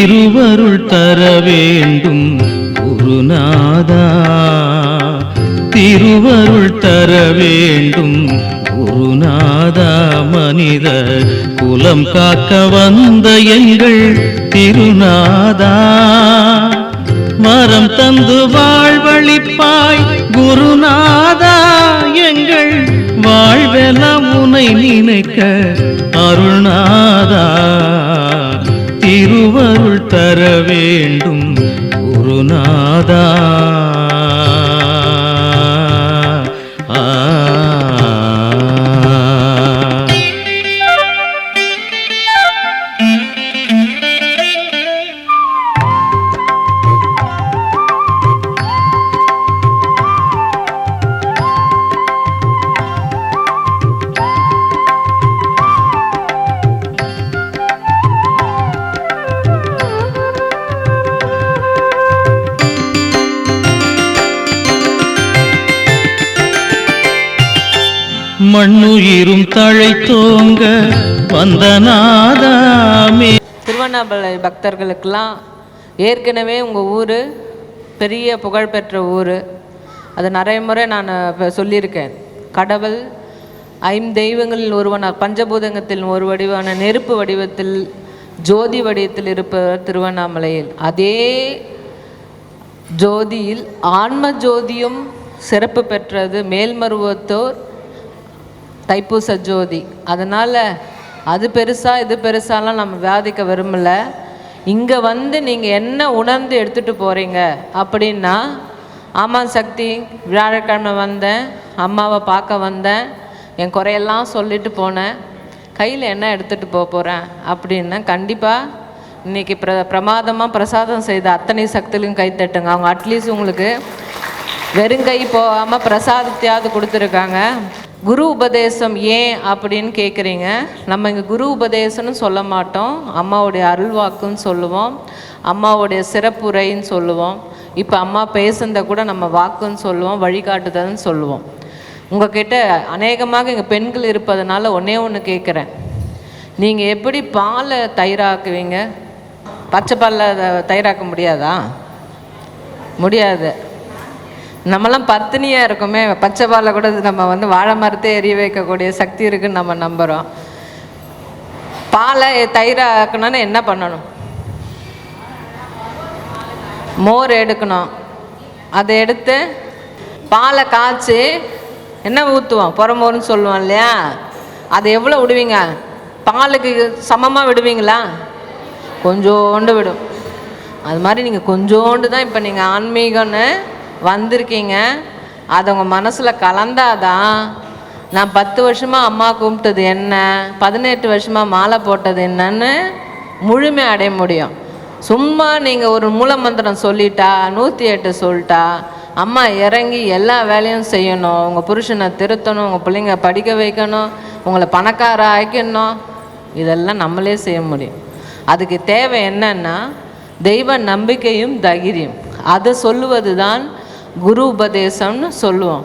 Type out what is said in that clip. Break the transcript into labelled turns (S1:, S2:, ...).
S1: திருவருள் தர வேண்டும் குருநாதா. திருவருள் தர வேண்டும் குருநாதா. மனித குலம் காக்க வந்த எங்கள் திருநாதா. மரம் தந்து வாழ்வழிப்பாய் குருநாதா. எங்கள் வாழ்வெல்லாம் உனை நினைக்க அருள்நாதா வேண்டும் குருநாதா. மண்ணுயிரும் தழைத்தோங்க வந்த நாதாமே
S2: திருவண்ணாமலை பக்தர்களுக்கெல்லாம் ஏற்கனவே உங்கள் ஊர் பெரிய புகழ்பெற்ற ஊர். அது நிறைய முறை நான் சொல்லியிருக்கேன். கடவுள் ஐந்தெய்வங்களில் ஒருவனாக பஞ்சபூதங்கத்தில் ஒரு வடிவான நெருப்பு வடிவத்தில் ஜோதி வடிவத்தில் இருப்பவர் திருவண்ணாமலையில். அதே ஜோதியில் ஆன்ம ஜோதியும் சிறப்பு பெற்றது. மேல்மருவத்தோர் தைப்பூச ஜோதி. அதனால் அது பெருசாக இது பெருசாலாம் நம்ம வியாதிக்க விரும்பல. இங்கே வந்து நீங்கள் என்ன உணர்ந்து எடுத்துகிட்டு போகிறீங்க அப்படின்னா ஆமாம் சக்தி வியாழக்கிழமை வந்தேன் அம்மாவை பார்க்க வந்தேன் என் குறையெல்லாம் சொல்லிட்டு போனேன் கையில் என்ன எடுத்துகிட்டு போக போகிறேன் அப்படின்னா கண்டிப்பாக இன்றைக்கி பிர பிரமாதமாக பிரசாதம் செய்த அத்தனை சக்திலையும் கை தட்டுங்க. அவங்க அட்லீஸ்ட் உங்களுக்கு வெறுங்கை போகாமல் பிரசாதத்தையாவது கொடுத்துருக்காங்க. குரு உபதேசம் ஏன் அப்படின்னு கேட்குறீங்க நம்ம இங்கே குரு உபதேசம்னு சொல்ல மாட்டோம். அம்மாவுடைய அருள்வாக்குன்னு சொல்லுவோம். அம்மாவுடைய சிறப்புரைன்னு சொல்லுவோம். இப்போ அம்மா பேசுனதை கூட நம்ம வாக்குன்னு சொல்லுவோம் வழிகாட்டுதல்னு சொல்லுவோம். உங்ககிட்ட அநேகமாக இங்கே பெண்கள் இருப்பதனால ஒன்றே ஒன்று கேட்குறேன் நீங்கள் எப்படி பாலை தயிராக்குவீங்க? பச்சை பாலில் தயிராக்க முடியாதா? முடியாது. நம்மலாம் பத்தினியாக இருக்கோமே. பச்சை பாலை கூட நம்ம வந்து வாழை மரத்தை எரிய வைக்கக்கூடிய சக்தி இருக்குன்னு நம்ம நம்புகிறோம் பாலை தயிராக்கணும்னு என்ன பண்ணணும்? மோர் எடுக்கணும். அதை எடுத்து பாலை காய்ச்சி என்ன ஊற்றுவோம் புறமோர்னு சொல்லுவோம் இல்லையா? அதை எவ்வளோ விடுவீங்க? பாலுக்கு சமமாக விடுவீங்களா? கொஞ்சோண்டு விடும். அது மாதிரி நீங்கள் கொஞ்சோண்டு தான் இப்போ நீங்கள் ஆன்மீகம்னு வந்திருக்கீங்க. அது உங்கள் மனசில் கலந்தாதான் நான் பத்து வருஷமாக அம்மா கும்பிட்டது என்ன பதினெட்டு வருஷமாக மாலை போட்டது என்னன்னு முழுமை அடைய முடியும். சும்மா நீங்கள் ஒரு மூலமந்திரம் சொல்லிட்டா நூற்றி எட்டு சொல்லிட்டா அம்மா இறங்கி எல்லா வேலையும் செய்யணும் உங்கள் புருஷனை திருத்தணும் உங்கள் பிள்ளைங்க படிக்க வைக்கணும் உங்களை பணக்கார ஆக்கணும் இதெல்லாம் நம்மளே செய்ய முடியும். அதுக்கு தேவை என்னன்னா தெய்வ நம்பிக்கையும் தைரியம் அதை சொல்லுவது தான் குரு உபதேசம்னு சொல்லுவோம்.